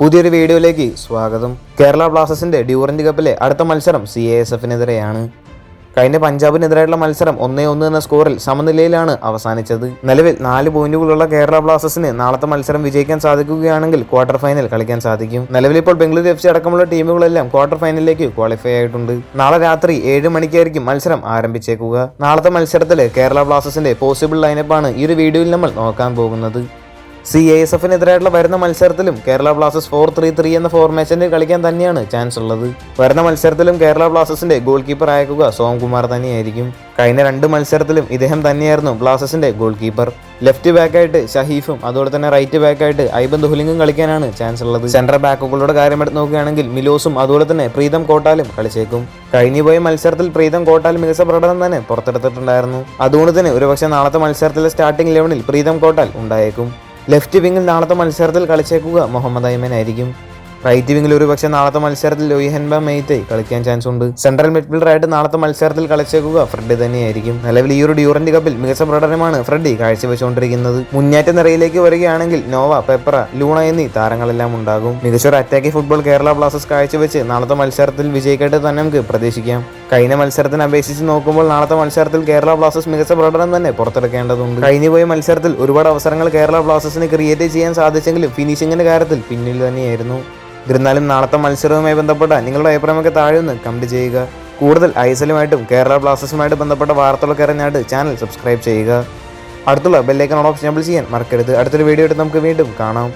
പുതിയൊരു വീഡിയോയിലേക്ക് സ്വാഗതം. കേരള ബ്ലാസ്റ്റേഴ്സിന്റെ ഡ്യൂറന്റ് കപ്പിലെ അടുത്ത മത്സരം സി എ എസ് എഫിനെതിരെയാണ്. കഴിഞ്ഞ പഞ്ചാബിനെതിരായിട്ടുള്ള മത്സരം ഒന്നേ ഒന്ന് എന്ന സ്കോറിൽ സമനിലയിലാണ് അവസാനിച്ചത്. നിലവിൽ നാല് പോയിന്റുകളുള്ള കേരള ബ്ലാസ്റ്റേഴ്സിന് നാളത്തെ മത്സരം വിജയിക്കാൻ സാധിക്കുകയാണെങ്കിൽ ക്വാർട്ടർ ഫൈനൽ കളിക്കാൻ സാധിക്കും. നിലവിൽ ഇപ്പോൾ ബംഗളൂരു എഫ് സി അടക്കമുള്ള ടീമുകളെല്ലാം ക്വാർട്ടർ ഫൈനലിലേക്ക് ക്വാളിഫൈ ആയിട്ടുണ്ട്. നാളെ രാത്രി ഏഴ് മണിക്കായിരിക്കും മത്സരം ആരംഭിച്ചേക്കുക. നാളത്തെ മത്സരത്തിൽ കേരള ബ്ലാസ്റ്റേഴ്സിന്റെ പോസിബിൾ ലൈനപ്പാണ് ഈ ഒരു വീഡിയോയിൽ നമ്മൾ നോക്കാൻ പോകുന്നത്. സി എ എസ് എഫിനെതിരായിട്ടുള്ള വരുന്ന മത്സരത്തിലും Kerala Blasters four three three എന്ന ഫോർമേഷനിൽ കളിക്കാൻ തന്നെയാണ് ചാൻസ് ഉള്ളത്. വരുന്ന മത്സരത്തിലും കേരള ബ്ലാസ്റ്റേഴ്സിന്റെ ഗോൾ കീപ്പർ അയക്കുക സോംകുമാർ തന്നെയായിരിക്കും. കഴിഞ്ഞ രണ്ട് മത്സരത്തിലും ഇദ്ദേഹം തന്നെയായിരുന്നു ബ്ലാസ്റ്റേഴ്സിന്റെ ഗോൾ കീപ്പർ ലെഫ്റ്റ് ബാക്കായിട്ട് ഷഹീഫും അതുപോലെ തന്നെ റൈറ്റ് ബാക്കായിട്ട് ഐബൻ ദുഹലിംഗും കളിക്കാനാണ് ചാൻസ് ഉള്ളത്. സെൻട്രൽ ബാക്കുകളുടെ കാര്യം എടുത്ത് നോക്കുകയാണെങ്കിൽ മിലോസും അതുപോലെ തന്നെ പ്രീതം കോട്ടാലും കളിച്ചേക്കും. കഴിഞ്ഞു പോയ മത്സരത്തിൽ പ്രീതം കോട്ടാൽ മികച്ച പ്രകടനം തന്നെ പുറത്തെടുത്തിട്ടുണ്ടായിരുന്നു. അതുകൊണ്ട് തന്നെ ഒരുപക്ഷെ നാളത്തെ മത്സരത്തിലെ സ്റ്റാർട്ടിംഗ് ലെവനിൽ പ്രീതം കോട്ടാൽ ഉണ്ടായേക്കും. ലെഫ്റ്റ് വിങ്ങിൽ നാളത്തെ മത്സരത്തിൽ കളിച്ചേക്കുക മുഹമ്മദ് ഐമൻ ആയിരിക്കും. റൈറ്റ് വിങ്ങിൽ ഒരുപക്ഷെ നാളത്തെ മത്സരത്തിൽ ലോയിഹൻബ മെയ്ത്തെ കളിക്കാൻ ചാൻസ് ഉണ്ട്. സെൻട്രൽ മിഡ്ഫീൽഡറായിട്ട് നാളത്തെ മത്സരത്തിൽ കളിച്ചേക്കുക ഫ്രെഡ് തന്നെയായിരിക്കും. നിലവിൽ ഈ ഒരു ഡ്യൂറന്റ് കപ്പിൽ മികച്ച പ്രകടനമാണ് ഫ്രെഡി കാഴ്ചവെച്ചുകൊണ്ടിരിക്കുന്നത്. മുന്നേറ്റ നിരയിലേക്ക് വരികയാണെങ്കിൽ നോവ പെപ്പറ ലൂണ എന്നീ താരങ്ങളെല്ലാം ഉണ്ടാകും. മികച്ച ഒരു അറ്റാക്കി ഫുട്ബോൾ കേരള ബ്ലാസ്റ്റേഴ്സ് കാഴ്ചവെച്ച് നാളത്തെ മത്സരത്തിൽ വിജയിക്കട്ടെ തന്നെ നമുക്ക് പ്രതീക്ഷിക്കാം. കഴിഞ്ഞ മത്സരത്തിന് അപേക്ഷിച്ച് നോക്കുമ്പോൾ നാളത്തെ മത്സരത്തിൽ കേരള ബ്ലാസ്റ്റേഴ്സ് മികച്ച പ്രകടനം തന്നെ പുറത്തെടുക്കേണ്ടതുണ്ട്. കഴിഞ്ഞു പോയ മത്സരത്തിൽ ഒരുപാട് അവസരങ്ങൾ കേരള ബ്ലാസ്റ്റേഴ്സിന് ക്രിയേറ്റ് ചെയ്യാൻ സാധിച്ചെങ്കിലും ഫിനിഷിങ്ങിന്റെ കാര്യത്തിൽ പിന്നിൽ തന്നെയായിരുന്നു. എന്നിരുന്നാലും നാളത്തെ മത്സരവുമായി ബന്ധപ്പെട്ട നിങ്ങളുടെ അഭിപ്രായമൊക്കെ താഴെ ഒന്ന് കമന്റ് ചെയ്യുക. കൂടുതൽ ഐസലുമായിട്ടും കേരള ബ്ലാസ്റ്റേഴ്സുമായിട്ട് ബന്ധപ്പെട്ട വാർത്തകളൊക്കെ അറിഞ്ഞായിട്ട് ചാനൽ സബ്സ്ക്രൈബ് ചെയ്യുക. അടുത്തുള്ള ബെല്ലൈക്കൺ ഓപ്ഷൻ ചെയ്യാൻ മറക്കരുത്. അടുത്തൊരു വീഡിയോ എടുത്ത് നമുക്ക് വീണ്ടും കാണാം.